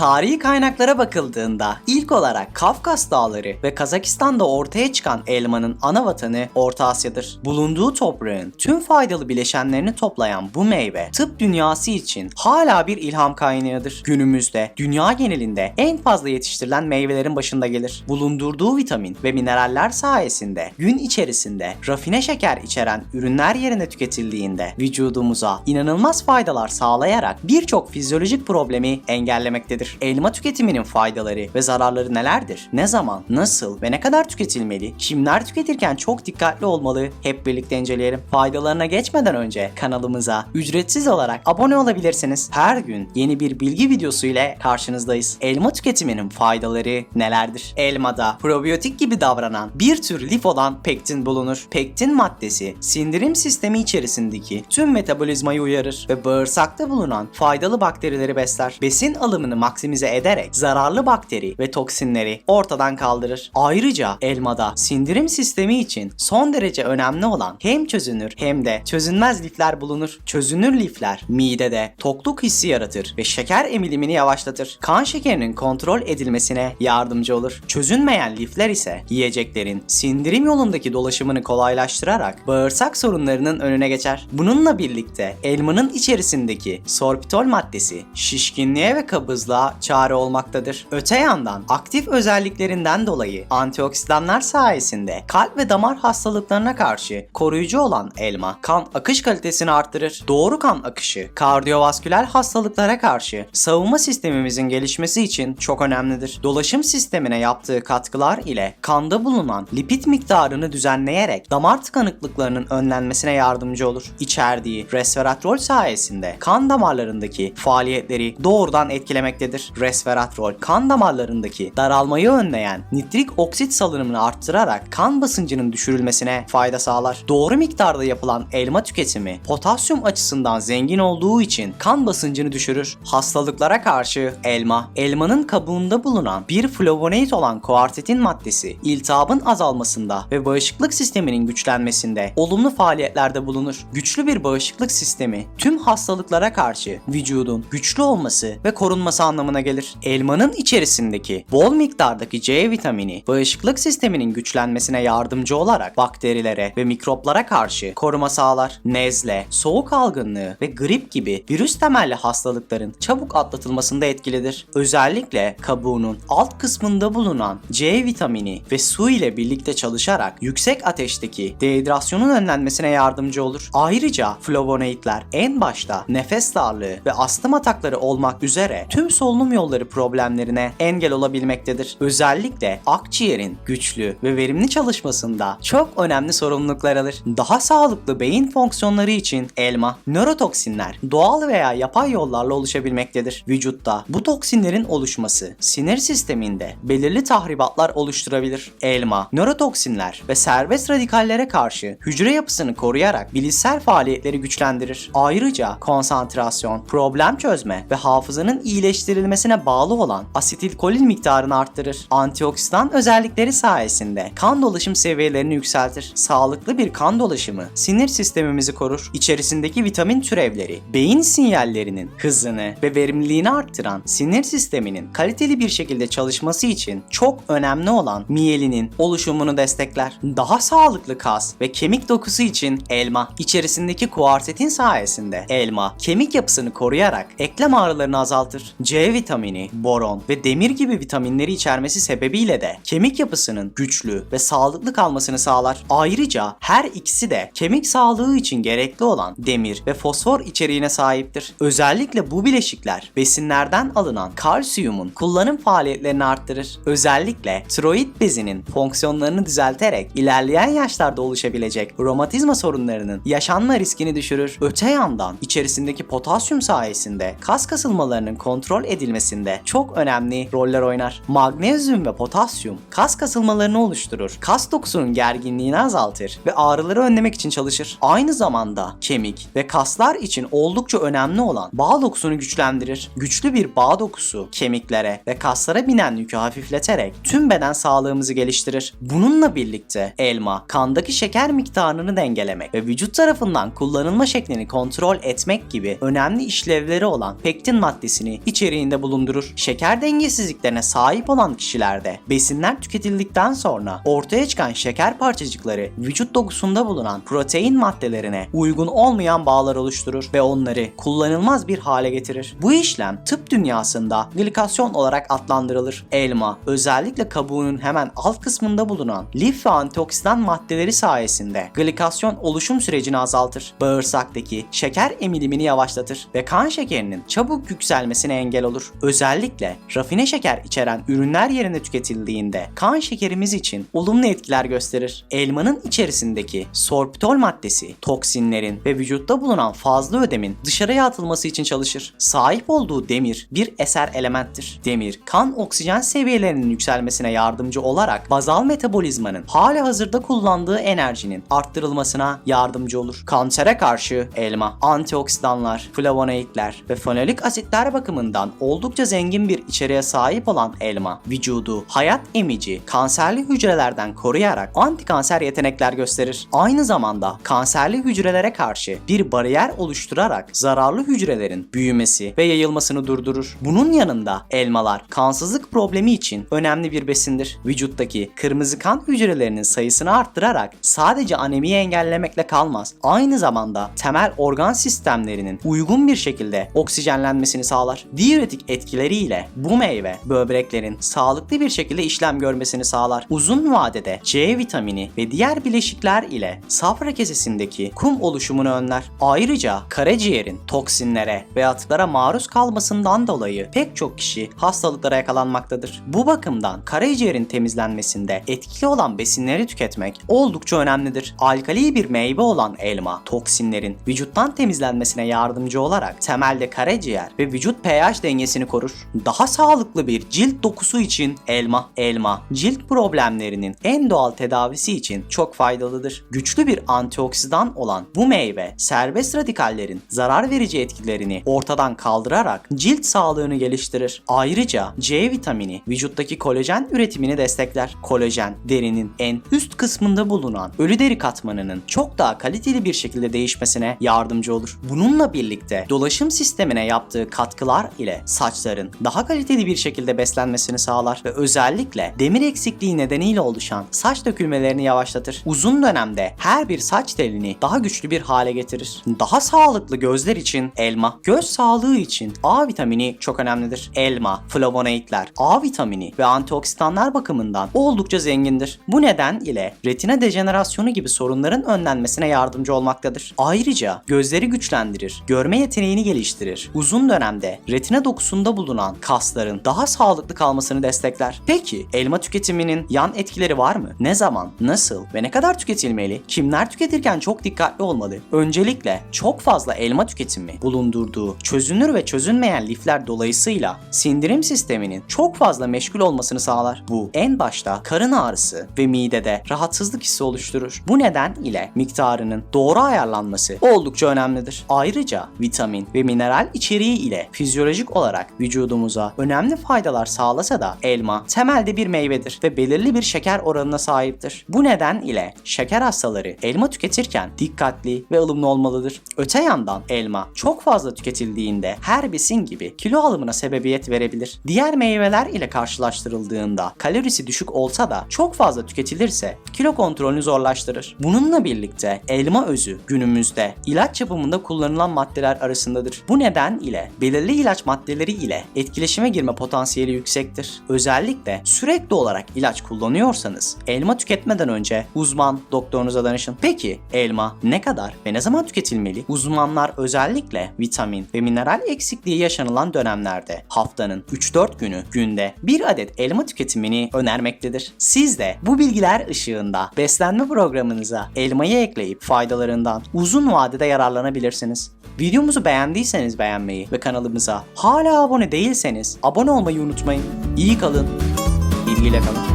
Tarihi kaynaklara bakıldığında ilk olarak Kafkas Dağları ve Kazakistan'da ortaya çıkan elmanın ana vatanı Orta Asya'dır. Bulunduğu toprağın tüm faydalı bileşenlerini toplayan bu meyve tıp dünyası için hala bir ilham kaynağıdır. Günümüzde dünya genelinde en fazla yetiştirilen meyvelerin başında gelir. Bulundurduğu vitamin ve mineraller sayesinde gün içerisinde rafine şeker içeren ürünler yerine tüketildiğinde vücudumuza inanılmaz faydalar sağlayarak birçok fizyolojik problemi engellemektedir. Elma tüketiminin faydaları ve zararları nelerdir? Ne zaman, nasıl ve ne kadar tüketilmeli? Kimler tüketirken çok dikkatli olmalı? Hep birlikte inceleyelim. Faydalarına geçmeden önce kanalımıza ücretsiz olarak abone olabilirsiniz. Her gün yeni bir bilgi videosu ile karşınızdayız. Elma tüketiminin faydaları nelerdir? Elmada probiyotik gibi davranan bir tür lif olan pektin bulunur. Pektin maddesi sindirim sistemi içerisindeki tüm metabolizmayı uyarır ve bağırsakta bulunan faydalı bakterileri besler. Besin alımını maksimize ederek zararlı bakteri ve toksinleri ortadan kaldırır. Ayrıca elmada sindirim sistemi için son derece önemli olan hem çözünür hem de çözünmez lifler bulunur. Çözünür lifler midede tokluk hissi yaratır ve şeker emilimini yavaşlatır. Kan şekerinin kontrol edilmesine yardımcı olur. Çözünmeyen lifler ise yiyeceklerin sindirim yolundaki dolaşımını kolaylaştırarak bağırsak sorunlarının önüne geçer. Bununla birlikte elmanın içerisindeki sorbitol maddesi şişkinliğe ve kabızlığa çare olmaktadır. Öte yandan aktif özelliklerinden dolayı antioksidanlar sayesinde kalp ve damar hastalıklarına karşı koruyucu olan elma kan akış kalitesini arttırır. Doğru kan akışı kardiyovasküler hastalıklara karşı savunma sistemimizin gelişmesi için çok önemlidir. Dolaşım sistemine yaptığı katkılar ile kanda bulunan lipid miktarını düzenleyerek damar tıkanıklıklarının önlenmesine yardımcı olur. İçerdiği resveratrol sayesinde kan damarlarındaki faaliyetleri doğrudan etkilemektedir. Resveratrol kan damarlarındaki daralmayı önleyen nitrik oksit salınımını arttırarak kan basıncının düşürülmesine fayda sağlar. Doğru miktarda yapılan elma tüketimi potasyum açısından zengin olduğu için kan basıncını düşürür. Hastalıklara karşı elma, elmanın kabuğunda bulunan bir flavonoid olan kuartetin maddesi iltihabın azalmasında ve bağışıklık sisteminin güçlenmesinde olumlu faaliyetlerde bulunur. Güçlü bir bağışıklık sistemi tüm hastalıklara karşı vücudun güçlü olması ve korunması anlamına gelir. Elmanın içerisindeki bol miktardaki C vitamini bağışıklık sisteminin güçlenmesine yardımcı olarak bakterilere ve mikroplara karşı koruma sağlar. Nezle, soğuk algınlığı ve grip gibi virüs temelli hastalıkların çabuk atlatılmasında etkilidir. Özellikle kabuğunun alt kısmında bulunan C vitamini ve su ile birlikte çalışarak yüksek ateşteki dehidrasyonun önlenmesine yardımcı olur. Ayrıca flavonoidler en başta nefes darlığı ve astım atakları olmak üzere tüm solunum yolları problemlerine engel olabilmektedir. Özellikle akciğerin güçlü ve verimli çalışmasında çok önemli sorumluluklar alır. Daha sağlıklı beyin fonksiyonları için elma, nörotoksinler doğal veya yapay yollarla oluşabilmektedir. Vücutta bu toksinlerin oluşması sinir sisteminde belirli tahribatlar oluşturabilir. Elma, nörotoksinler ve serbest radikallere karşı hücre yapısını koruyarak bilişsel faaliyetleri güçlendirir. Ayrıca konsantrasyon, problem çözme ve hafızanın iyileştirilmesine bağlı olan asetilkolin miktarını arttırır. Antioksidan özellikleri sayesinde kan dolaşım seviyelerini yükseltir. Sağlıklı bir kan dolaşımı sinir sistemimizi korur. İçerisindeki vitamin türevleri beyin sinyallerinin hızını ve verimliliğini arttıran sinir sisteminin kaliteli bir şekilde çalışması için çok önemli olan miyelinin oluşumunu destekler. Daha sağlıklı kas ve kemik dokusu için elma içerisindeki kuartetin sayesinde elma kemik yapısını koruyarak eklem ağrılarını azaltır. C vitamini, boron ve demir gibi vitaminleri içermesi sebebiyle de kemik yapısının güçlü ve sağlıklı kalmasını sağlar. Ayrıca her ikisi de kemik sağlığı için gerekli olan demir ve fosfor içeriğine sahiptir. Özellikle bu bileşikler besinlerden alınan kalsiyumun kullanım faaliyetlerini arttırır. Özellikle tiroid bezinin fonksiyonlarını düzelterek ilerleyen yaşlarda oluşabilecek romatizma sorunlarının yaşanma riskini düşürür. Öte yandan içerisindeki potasyum sayesinde kas kasılmalarının kontrol edilmesinde çok önemli roller oynar. Magnezyum ve potasyum kas kasılmalarını oluşturur. Kas dokusunun gerginliğini azaltır ve ağrıları önlemek için çalışır. Aynı zamanda kemik ve kaslar için oldukça önemli olan bağ dokusunu güçlendirir. Güçlü bir bağ dokusu kemiklere ve kaslara binen yükü hafifleterek tüm beden sağlığımızı geliştirir. Bununla birlikte elma kandaki şeker miktarını dengelemek ve vücut tarafından kullanılma şeklini kontrol etmek gibi önemli işlevleri olan pektin maddesini içeriğinde düzeninde bulundurur. Şeker dengesizliklerine sahip olan kişilerde besinler tüketildikten sonra ortaya çıkan şeker parçacıkları vücut dokusunda bulunan protein maddelerine uygun olmayan bağlar oluşturur ve onları kullanılmaz bir hale getirir. Bu işlem tıp dünyasında glikasyon olarak adlandırılır. Elma özellikle kabuğunun hemen alt kısmında bulunan lif ve antioksidan maddeleri sayesinde glikasyon oluşum sürecini azaltır. Bağırsaktaki şeker emilimini yavaşlatır ve kan şekerinin çabuk yükselmesine engel olur. Özellikle rafine şeker içeren ürünler yerine tüketildiğinde kan şekerimiz için olumlu etkiler gösterir. Elmanın içerisindeki sorbitol maddesi toksinlerin ve vücutta bulunan fazla ödemin dışarıya atılması için çalışır. Sahip olduğu demir bir eser elementtir. Demir kan oksijen seviyelerinin yükselmesine yardımcı olarak bazal metabolizmanın hali hazırda kullandığı enerjinin arttırılmasına yardımcı olur. Kansere karşı elma, antioksidanlar, flavonoidler ve fenolik asitler bakımından oldukça zengin bir içeriğe sahip olan elma, vücudu hayat emici kanserli hücrelerden koruyarak antikanser yetenekler gösterir. Aynı zamanda kanserli hücrelere karşı bir bariyer oluşturarak zararlı hücrelerin büyümesi ve yayılmasını durdurur. Bunun yanında elmalar kansızlık problemi için önemli bir besindir. Vücuttaki kırmızı kan hücrelerinin sayısını arttırarak sadece anemiyi engellemekle kalmaz. Aynı zamanda temel organ sistemlerinin uygun bir şekilde oksijenlenmesini sağlar. Diüretik etkileriyle bu meyve böbreklerin sağlıklı bir şekilde işlem görmesini sağlar. Uzun vadede C vitamini ve diğer bileşikler ile safra kesesindeki kum oluşumunu önler. Ayrıca karaciğerin toksinlere ve atıklara maruz kalmasından dolayı pek çok kişi hastalıklara yakalanmaktadır. Bu bakımdan karaciğerin temizlenmesinde etkili olan besinleri tüketmek oldukça önemlidir. Alkali bir meyve olan elma, toksinlerin vücuttan temizlenmesine yardımcı olarak temelde karaciğer ve vücut pH dengesini korur. Daha sağlıklı bir cilt dokusu için elma, elma, cilt problemlerinin en doğal tedavisi için çok faydalıdır. Güçlü bir antioksidan olan bu meyve serbest radikallerin zarar verici etkilerini ortadan kaldırarak cilt sağlığını geliştirir. Ayrıca C vitamini vücuttaki kolajen üretimini destekler. Kolajen derinin en üst kısmında bulunan ölü deri katmanının çok daha kaliteli bir şekilde değişmesine yardımcı olur. Bununla birlikte dolaşım sistemine yaptığı katkılar ile saçların daha kaliteli bir şekilde beslenmesini sağlar ve özellikle demir eksikliği nedeniyle oluşan saç dökülmelerini yavaşlatır. Uzun dönemde her bir saç telini daha güçlü bir hale getirir. Daha sağlıklı gözler için elma, göz sağlığı için A vitamini çok önemlidir. Elma, flavonoidler, A vitamini ve antioksidanlar bakımından oldukça zengindir. Bu neden ile retina dejenerasyonu gibi sorunların önlenmesine yardımcı olmaktadır. Ayrıca gözleri güçlendirir, görme yeteneğini geliştirir. Uzun dönemde retina dokusunda bulunan kasların daha sağlıklı kalmasını destekler. Peki elma tüketiminin yan etkileri var mı? Ne zaman, nasıl ve ne kadar tüketilmeli? Kimler tüketirken çok dikkatli olmalı? Öncelikle çok fazla elma tüketimi bulundurduğu çözünür ve çözünmeyen lifler dolayısıyla sindirim sisteminin çok fazla meşgul olmasını sağlar. Bu en başta karın ağrısı ve midede rahatsızlık hissi oluşturur. Bu neden ile miktarının doğru ayarlanması oldukça önemlidir. Ayrıca vitamin ve mineral içeriği ile fizyolojik olarak vücudumuza önemli faydalar sağlasa da elma temelde bir meyvedir ve belirli bir şeker oranına sahiptir. Bu neden ile şeker hastaları elma tüketirken dikkatli ve ılımlı olmalıdır. Öte yandan elma çok fazla tüketildiğinde her besin gibi kilo alımına sebebiyet verebilir. Diğer meyveler ile karşılaştırıldığında kalorisi düşük olsa da çok fazla tüketilirse kilo kontrolünü zorlaştırır. Bununla birlikte elma özü günümüzde ilaç yapımında kullanılan maddeler arasındadır. Bu neden ile belirli ilaç maddeleri ile etkileşime girme potansiyeli yüksektir. Özellikle sürekli olarak ilaç kullanıyorsanız elma tüketmeden önce uzman doktorunuza danışın. Peki elma ne kadar ve ne zaman tüketilmeli? Uzmanlar özellikle vitamin ve mineral eksikliği yaşanılan dönemlerde haftanın 3-4 günü günde bir adet elma tüketimini önermektedir. Siz de bu bilgiler ışığında beslenme programınıza elmayı ekleyip faydalarından uzun vadede yararlanabilirsiniz. Videomuzu beğendiyseniz beğenmeyi ve kanalımıza hala abone değilseniz abone olmayı unutmayın. İyi kalın, bilgiyle kalın.